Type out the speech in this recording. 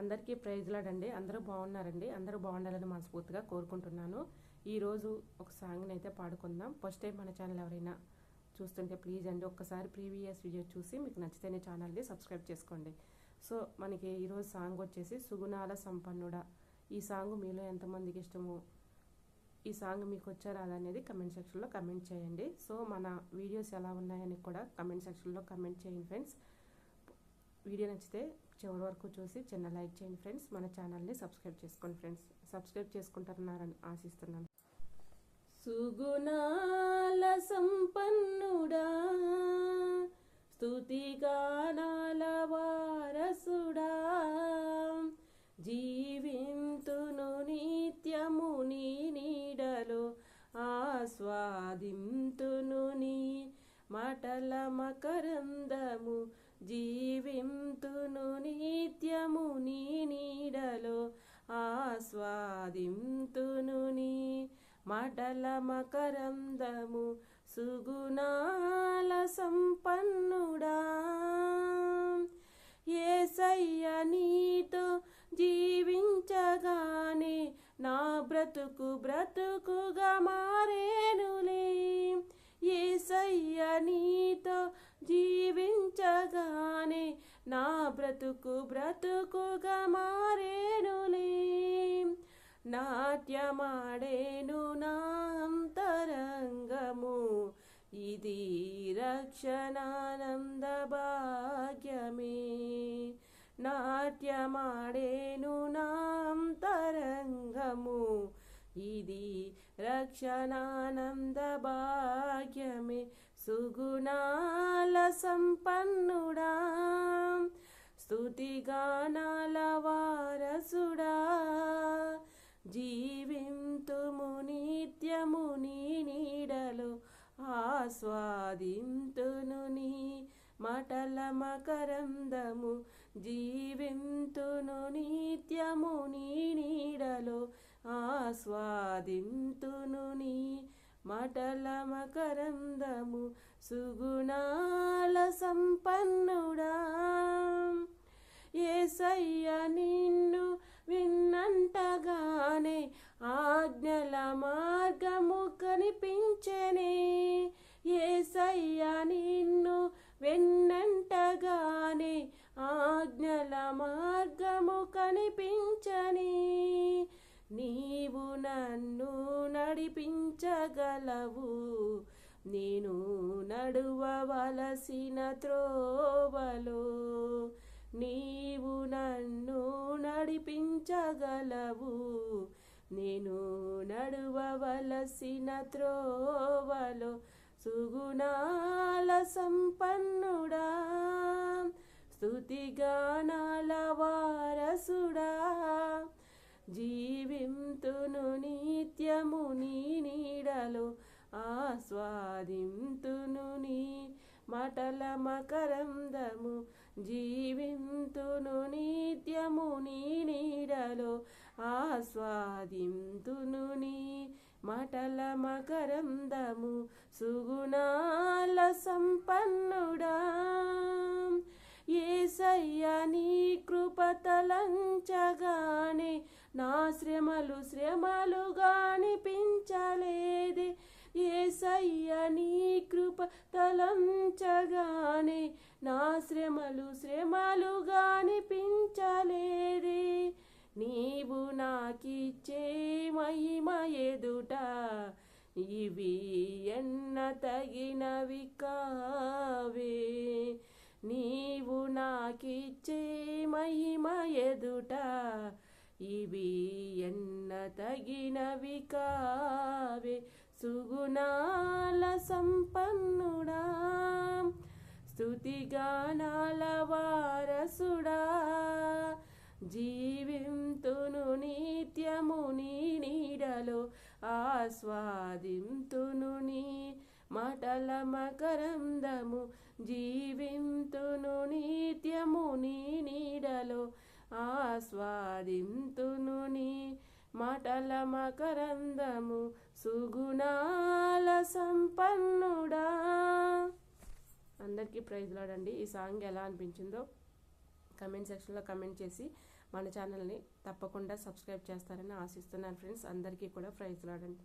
అందరికీ ప్రైజ్ లాడండి. అందరూ బాగున్నారండి. అందరూ బాగుండాలని మనస్ఫూర్తిగా కోరుకుంటున్నాను. ఈరోజు ఒక సాంగ్ని అయితే పాడుకుందాం. ఫస్ట్ టైం మన ఛానల్ ఎవరైనా చూస్తుంటే ప్లీజ్ అండి ఒక్కసారి ప్రీవియస్ వీడియో చూసి మీకు నచ్చితేనే ఛానల్ని సబ్స్క్రైబ్ చేసుకోండి. సో మనకి ఈరోజు సాంగ్ వచ్చేసి సుగుణాల సంపన్నుడా. ఈ సాంగ్ మీలో ఎంతమందికి ఇష్టము ఈ సాంగ్ మీకు వచ్చారా అనేది కమెంట్ సెక్షన్లో కమెంట్ చేయండి. సో మన వీడియోస్ ఎలా ఉన్నాయని కూడా కమెంట్ సెక్షన్లో కమెంట్ చేయండి ఫ్రెండ్స్ వీడియో నచ్చితే చివరి వరకు చూసి చిన్న లైక్ చేయండి ఫ్రెండ్స్. మన ఛానల్ని సబ్స్క్రైబ్ చేసుకోండి ఫ్రెండ్స్. సబ్స్క్రైబ్ చేసుకుంటున్నారని ఆశిస్తున్నాను. సుగుణాల సంపన్నుడా స్తుతిగానాల వారసుడా జీవింతును నిత్యము నీ నీడలో ఆస్వాదింతును నీ మటల మకరందము జీ ఆస్వాదింతును నీ మటల మకరందము సుగుణాల సంపన్నుడా. ఏసయ్య నీతో జీవించగానే నా బ్రతుకు బ్రతుకుగా మారేనులే. ఏసయ్య నీతో జీవించగానే నా బ్రతుకు బ్రతుకుగా మారే నాట్యమాడేను నాంతరంగము ఇది రక్షణానంద భాగ్యమే. నాట్యమాడేను నాంతరంగము ఇది రక్షణానంద భాగ్యమే. సుగుణాల సంపన్నుడా. స్తుతిగానాల వారసుడా. జీవింతుము నిత్యము నీ నీడలో ఆస్వాదింతును నీ మటల మకరందము జీవింతును నిత్యము నీ నీడలో ఆస్వాదింతును నీ మటల మకరందము సుగుణాల సంపన్నుడా ఏసయ్య నిన్ను విన్నంటగానే ఆజ్ఞల మార్గము కనిపించనే. ఏసయ్య నిన్ను వెన్నంటగానే ఆజ్ఞల మార్గము కనిపించని. నీవు నన్ను నడిపించగలవు నేను నడువవలసిన త్రోవలో. నీవు నన్ను నడిపించగలవు. నేను నడువవలసిన త్రోవలో సుగుణాల సంపన్నుడా. స్థుతిగానాల వారసుడా. జీవింతును నిత్యము నీ నీడలో ఆస్వాదింతును నీ మటల మకరందము జీవింతును నిత్యము నీ నీడలో ఆస్వాదింతును నీ మటల మకరందము సుగుణాల సంపన్నుడా. ఏసయ్య నీ కృపతలంచగానే నా శ్రమలు శ్రమలుగా అనిపించలేదే తలంచగానే నా శ్రమలు శ్రమలుగా అనిపించలేదే నీవు నాకిచ్చే మహిమ ఎదుట ఇవి ఎన్న తగినవి కావే. నీవు నాకిచ్చే మహిమ ఎదుట ఇవి ఎన్న తగినవి కావే. సుగుణాల సంపన్నుడా. స్తుతిగానాల వారసుడా. జీవింతును నిత్యము నీ నీడలో ఆస్వాదింతును నీ మటల మకరందము జీవింతును నిత్యము నీ నీడలో ఆస్వాదింతును నీ మాటల మకరందము సుగుణాల సంపన్నుడా. అందరికీ ప్రైజ్ లాడండి ఈ సాంగ్ ఎలా అనిపించిందో కమెంట్ సెక్షన్లో కమెంట్ చేసి మన ఛానల్ని తప్పకుండా సబ్స్క్రైబ్ చేస్తారని ఆశిస్తున్నాను ఫ్రెండ్స్. అందరికీ కూడా ప్రైజ్ లాడండి